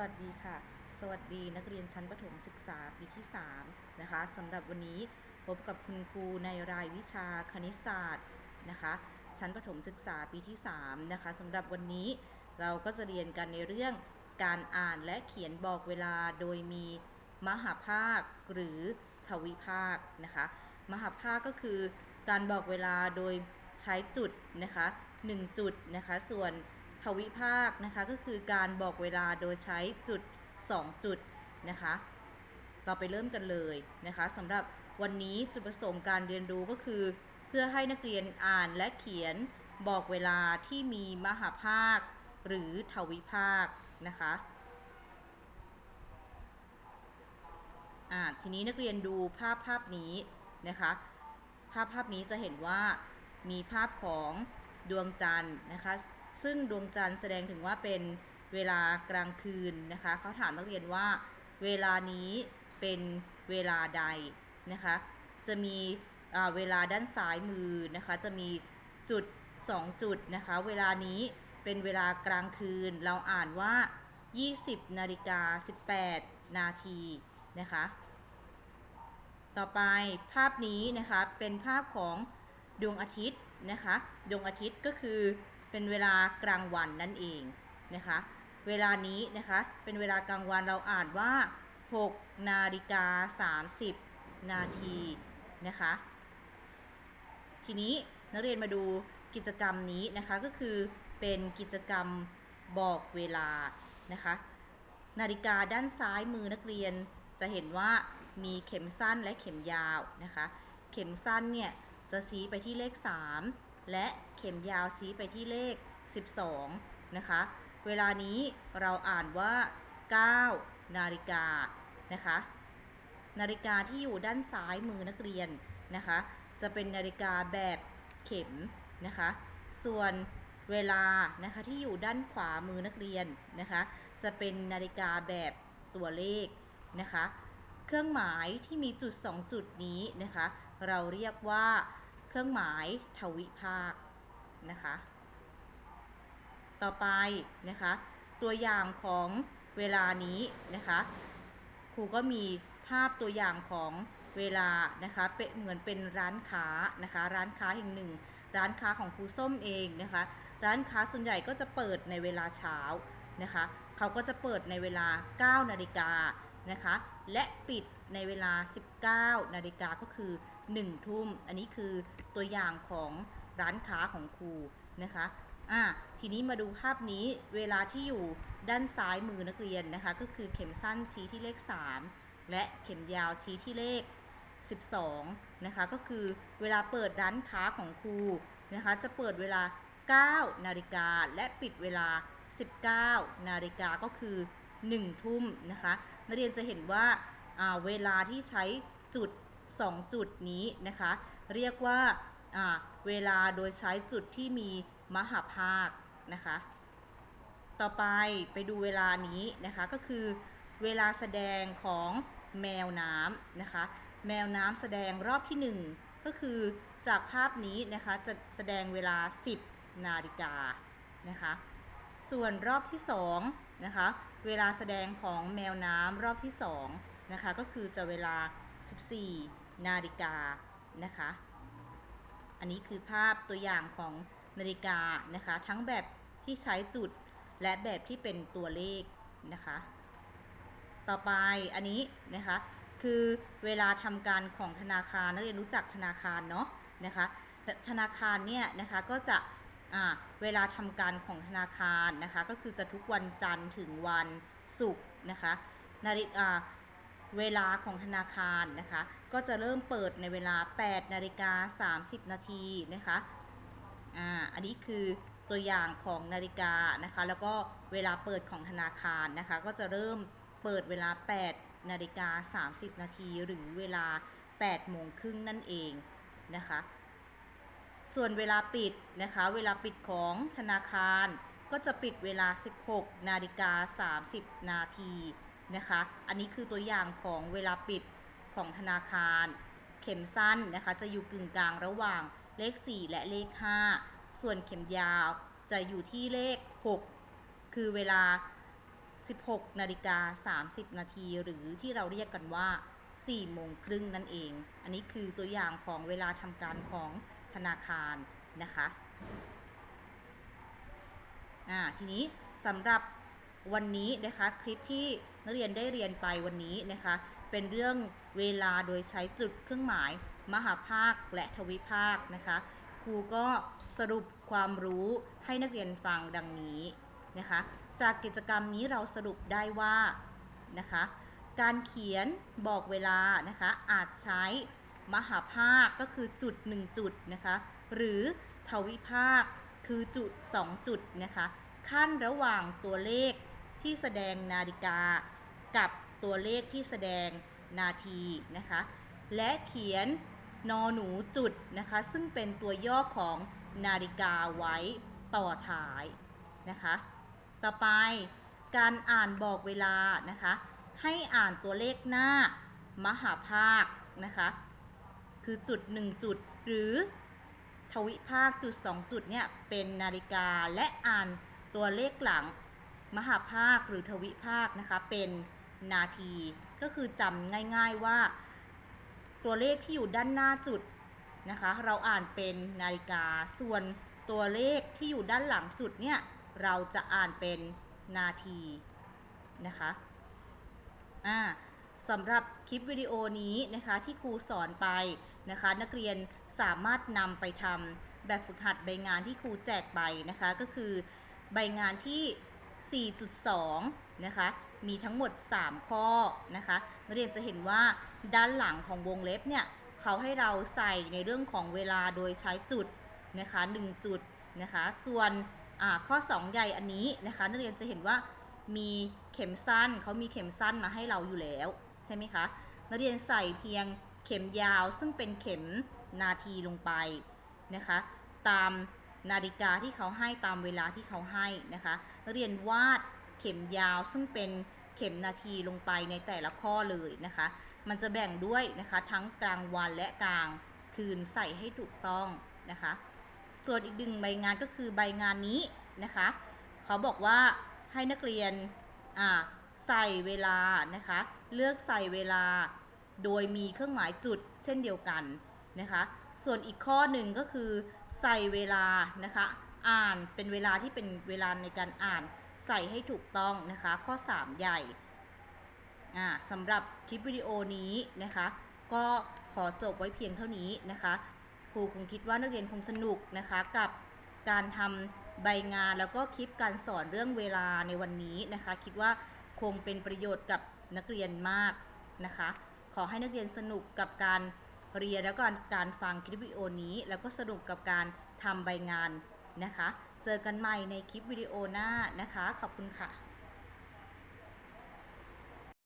วัสดีค่ะ สวัสดีนักเรียนชั้นประถมศึกษาปีที่ 3 นะคะสำหรับวันนี้พบกับคุณครูในรายวิชาคณิตศาสตร์นะคะ ชั้นประถมศึกษาปีที่ 3 นะคะสำหรับวันนี้เราก็จะเรียนกันในเรื่องการอ่านและเขียนบอกเวลาโดยมีมหาภาคหรือทวิภาคนะคะ มหาภาคก็คือการบอกเวลาโดยใช้จุดนะคะ 1 จุดนะคะ ส่วน ทวิภาคนะคะ ก็คือการบอกเวลาโดยใช้จุด 2 จุดนะคะ เราไปเริ่มกันเลยนะคะสำหรับวันนี้จุดประสงค์การเรียนรู้ก็คือ เพื่อให้นักเรียนอ่านและเขียนบอกเวลาที่มีมหาภาค หรือทวิภาคนะคะอ่าทีนี้นักเรียนดูภาพภาพนี้นะคะ ภาพภาพนี้จะเห็นว่ามีภาพของดวงจันทร์นะคะ ซึ่งดวงจันทร์แสดงถึงว่าเป็นเวลากลางคืนนะคะเขาถามนักเรียนว่า เวลานี้เป็นเวลาใดนะคะ จะมีเวลาด้านซ้ายมือนะคะ จะมีจุด 2 จุดนะคะ เวลานี้เป็นเวลากลางคืน เราอ่านว่า 20นาฬิกา18 นาทีนะคะ ต่อไปภาพนี้นะคะเป็นภาพของดวงอาทิตย์นะคะ ดวงอาทิตย์ก็คือ เป็นเวลากลางวันนั่นเองนะคะ เวลานี้นะคะเป็นเวลากลางวันเราอ่านว่า 6 นาฬิกา 30 นาทีนะคะ ทีนี้นักเรียนมาดูกิจกรรมนี้นะคะก็คือเป็นกิจกรรมบอกเวลานะคะ นาฬิกาด้านซ้ายมือนักเรียนจะเห็นว่ามีเข็มสั้นและเข็มยาวนะคะ เข็มสั้นเนี่ยจะชี้ไปที่เลข 3 และเข็มยาวชี้ไปที่เลข 12 นะคะ เวลานี้เราอ่านว่า 9 นาฬิกานะคะ นาฬิกาที่อยู่ด้านซ้ายมือนักเรียนนะคะ จะเป็นนาฬิกาแบบเข็มนะคะ ส่วนเวลานะคะที่อยู่ด้านขวามือนักเรียนนะคะ จะเป็นนาฬิกาแบบตัวเลขนะคะ เครื่องหมายที่มีจุด 2 จุดนี้นะคะ เราเรียกว่า เครื่องหมายทวิภาคนะคะ ต่อไปนะคะ ตัวอย่างของเวลานี้นะคะครูก็มีภาพตัวอย่างของเวลานะคะเป็นเหมือนเป็นร้านค้านะคะ ร้านค้าแห่งหนึ่ง ร้านค้าของครูส้มเองนะคะ ร้านค้าส่วนใหญ่ก็จะเปิดในเวลาเช้านะคะ เขาก็จะเปิดในเวลา 9 นาฬิกานะคะ และปิดในเวลา 19 นาฬิกาก็คือ 1 ทุ่ม อันนี้คือตัวอย่างของร้านค้าของครูนะคะอะทีนี้มาดูภาพนี้เวลาที่อยู่ด้านซ้ายมือนักเรียนนะคะ ก็คือเข็มสั้นชี้ที่เลข 3 และเข็มยาวชี้ที่เลข 12 นะคะ ก็คือเวลาเปิดร้านค้าของครูนะคะ จะเปิดเวลา 9 นาฬิกาและปิดเวลา 19 นาฬิกาก็คือ 1 ทุ่มนะคะ นักเรียนจะเห็นว่าเวลาที่ใช้จุด 2 จุดนี้นะคะ เรียกว่าเวลาโดยใช้จุดที่มีมหาภาคนะคะ ต่อไปไปดูเวลานี้นะคะก็คือเวลาแสดงของแมวน้ำนะคะ แมวน้ำแสดงรอบที่ 1 ก็คือจากภาพนี้นะคะจะแสดงเวลา 10 นาฬิกานะคะ ส่วนรอบที่2นะคะ เวลาแสดงของแมวน้ำรอบที่2นะคะ ก็คือจะเวลา 14 นาฬิกานะคะ อันนี้คือภาพตัวอย่างของนาฬิกานะคะ ทั้งแบบที่ใช้จุดและแบบที่เป็นตัวเลขนะคะ ต่อไปอันนี้นะคะคือเวลาทำการของธนาคารนักเรียนรู้จักธนาคารเนาะนะคะ ธนาคารเนี่ยนะคะก็จะเวลาทำการของธนาคารนะคะ ก็คือจะทุกวันจันทร์ถึงวันศุกร์นะคะนาฬิกา เวลาของธนาคารนะคะ ก็จะเริ่มเปิดในเวลา 8 นาฬิกา 30 นาทีนะคะอ่าอันนี้คือตัวอย่างของนาฬิกานะคะ แล้วก็เวลาเปิดของธนาคารนะคะ ก็จะเริ่มเปิดเวลา 8 นาฬิกา 30 นาทีหรือเวลา 8 โมงครึ่งนั่นเองนะคะ ส่วนเวลาปิดนะคะ เวลาปิดของธนาคารก็จะปิดเวลา 16 นาฬิกา 30 นาที นะคะ อันนี้คือตัวอย่างของเวลาปิดของธนาคาร เข็มสั้นนะคะ จะอยู่กึ่งกลางระหว่างเลข 4 และเลข 5 ส่วนเข็มยาวจะอยู่ที่เลข 6 คือเวลา 16นาฬิกา30 นาทีหรือที่เราเรียกกันว่า4โมงครึ่งนั่นเอง อันนี้คือตัวอย่างของเวลาทำการของธนาคารนะคะ ทีนี้สำหรับ วันนี้นะคะคลิปที่นักเรียนได้เรียนไปวันนี้นะคะ เป็นเรื่องเวลาโดยใช้จุดเครื่องหมาย มหาภาคและทวิภาคนะคะครูก็สรุปความรู้ให้นักเรียนฟังดังนี้นะคะ จากกิจกรรมนี้เราสรุปได้ว่านะคะการเขียนบอกเวลานะคะอาจใช้มหาภาคก็คือจุด 1 จุดนะคะหรือทวิภาคคือจุด 2 จุดนะคะขั้นระหว่างตัวเลข ที่แสดงนาฬิกากับตัวเลขที่แสดงนาทีนะคะ และเขียนนอหนูจุดนะคะ ซึ่งเป็นตัวย่อของนาฬิกาไว้ต่อท้ายนะคะ ต่อไปการอ่านบอกเวลานะคะ ให้อ่านตัวเลขหน้ามหาภาคนะคะ คือจุด 1 จุดหรือทวิภาคจุด 2 จุดเนี่ยเป็นนาฬิกาและอ่านตัวเลขหลัง มหาภาคหรือทวิภาคนะคะเป็นนาที ก็คือจำง่ายๆว่า ตัวเลขที่อยู่ด้านหน้าจุดนะคะ เราอ่านเป็นนาฬิกาส่วนตัวเลขที่อยู่ด้านหลังจุดเนี่ยเราจะอ่านเป็นนาทีนะคะอ่าสำหรับคลิปวิดีโอนี้นะคะที่ครูสอนไปนะคะ นักเรียนสามารถนำไปทำแบบฝึกหัดใบงานที่ครูแจกไปนะคะ ก็คือใบงานที่ 4.2 นะคะ มีทั้งหมด 3 ข้อนะคะนักเรียนจะเห็นว่าด้านหลังของวงเล็บเนี่ยเขาให้เราใส่ในเรื่องของเวลาโดยใช้จุดนะคะ1จุดนะคะ ส่วนข้อ 2 ใหญ่อันนี้นะคะนักเรียนจะเห็นว่ามีเข็มสั้นเขามีเข็มสั้นมาให้เราอยู่แล้วใช่ไหมคะนักเรียนใส่เพียงเข็มยาวซึ่งเป็นเข็มนาทีลงไปนะคะ ตาม นาฬิกาที่เขาให้ตามเวลาที่เขาให้นะคะ เรียนวาดเข็มยาวซึ่งเป็นเข็มนาทีลงไปในแต่ละข้อเลยนะคะ มันจะแบ่งด้วยนะคะทั้งกลางวันและกลางคืนใส่ให้ถูกต้องนะคะ ส่วนอีกหนึ่งใบงานก็คือใบงานนี้นะคะ เขาบอกว่าให้นักเรียนใส่เวลานะคะ เลือกใส่เวลาโดยมีเครื่องหมายจุดเช่นเดียวกันนะคะ ส่วนอีกข้อหนึ่งก็คือ ใส่เวลานะคะ อ่านเป็นเวลาที่เป็นเวลาในการอ่านใส่ให้ถูกต้องนะคะ ข้อ 3 ใหญ่สำหรับคลิปวิดีโอนี้นะคะ ก็ขอจบไว้เพียงเท่านี้นะคะครูคงคิดว่านักเรียนคงสนุกนะคะกับการทำใบงานแล้วก็คลิปการสอนเรื่องเวลาในวันนี้นะคะ คิดว่าคงเป็นประโยชน์กับนักเรียนมากนะคะ ขอให้นักเรียนสนุกกับการ เรียนแล้วก็การฟังคลิปวิดีโอนี้ แล้วก็สนุกกับการทำใบงานนะคะ เจอกันใหม่ในคลิปวิดีโอหน้านะคะ ขอบคุณค่ะ